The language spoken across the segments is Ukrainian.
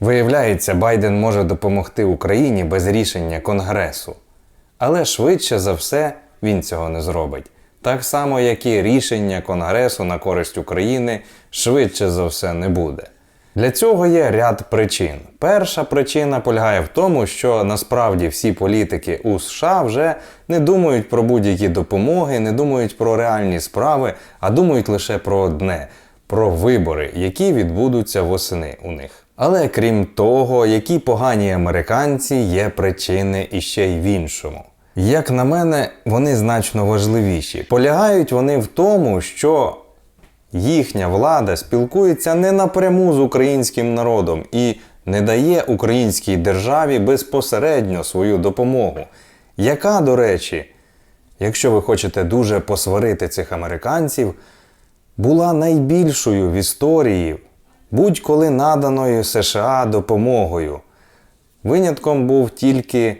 Виявляється, Байден може допомогти Україні без рішення Конгресу. Але швидше за все він цього не зробить. Так само, як і рішення Конгресу на користь України швидше за все не буде. Для цього є ряд причин. Перша причина полягає в тому, що насправді всі політики у США вже не думають про будь-які допомоги, не думають про реальні справи, а думають лише про одне про вибори, які відбудуться восени у них. Але крім того, які погані американці є причини іще й в іншому. Як на мене, вони значно важливіші. Полягають вони в тому, що їхня влада спілкується не напряму з українським народом і не дає українській державі безпосередньо свою допомогу. Яка, до речі, якщо ви хочете дуже посварити цих американців, була найбільшою в історії будь-коли наданою США допомогою. Винятком був тільки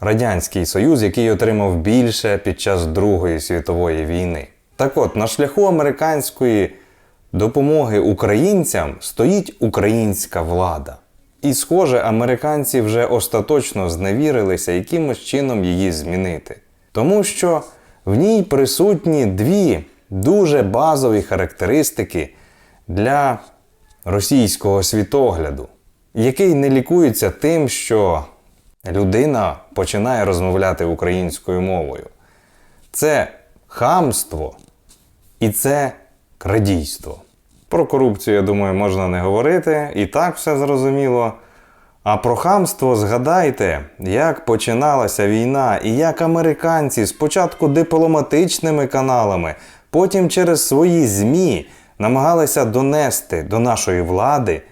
Радянський Союз, який отримав більше під час Другої світової війни. Так от, на шляху американської допомоги українцям стоїть українська влада. І, схоже, американці вже остаточно зневірилися якимось чином її змінити. Тому що в ній присутні дві дуже базові характеристики для російського світогляду, який не лікується тим, що людина починає розмовляти українською мовою. Це хамство і це крадійство. Про корупцію, я думаю, можна не говорити, і так все зрозуміло. А про хамство згадайте, як починалася війна і як американці спочатку дипломатичними каналами, потім через свої ЗМІ намагалися донести до нашої влади,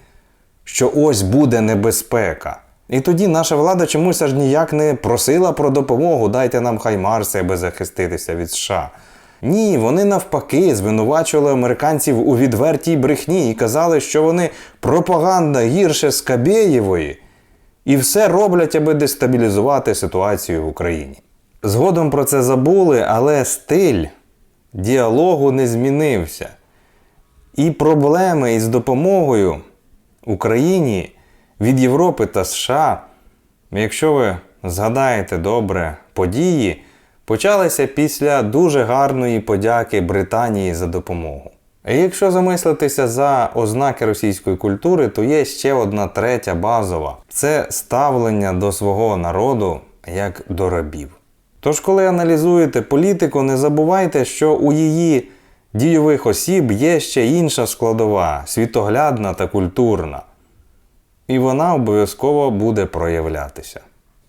що ось буде небезпека. І тоді наша влада чомусь аж ніяк не просила про допомогу, дайте нам хаймарси, аби захиститися від США. Ні, вони навпаки звинувачували американців у відвертій брехні і казали, що вони пропаганда гірше Скабєєвої, і все роблять, аби дестабілізувати ситуацію в Україні. Згодом про це забули, але стиль діалогу не змінився. І проблеми із допомогою Україні від Європи та США, якщо ви згадаєте добре події, почалися після дуже гарної подяки Британії за допомогу. І якщо замислитися за ознаки російської культури, то є ще одна третя базова це ставлення до свого народу як до рабів. Тож, коли аналізуєте політику, не забувайте, що у її дійових осіб є ще інша складова світоглядна та культурна. І вона обов'язково буде проявлятися.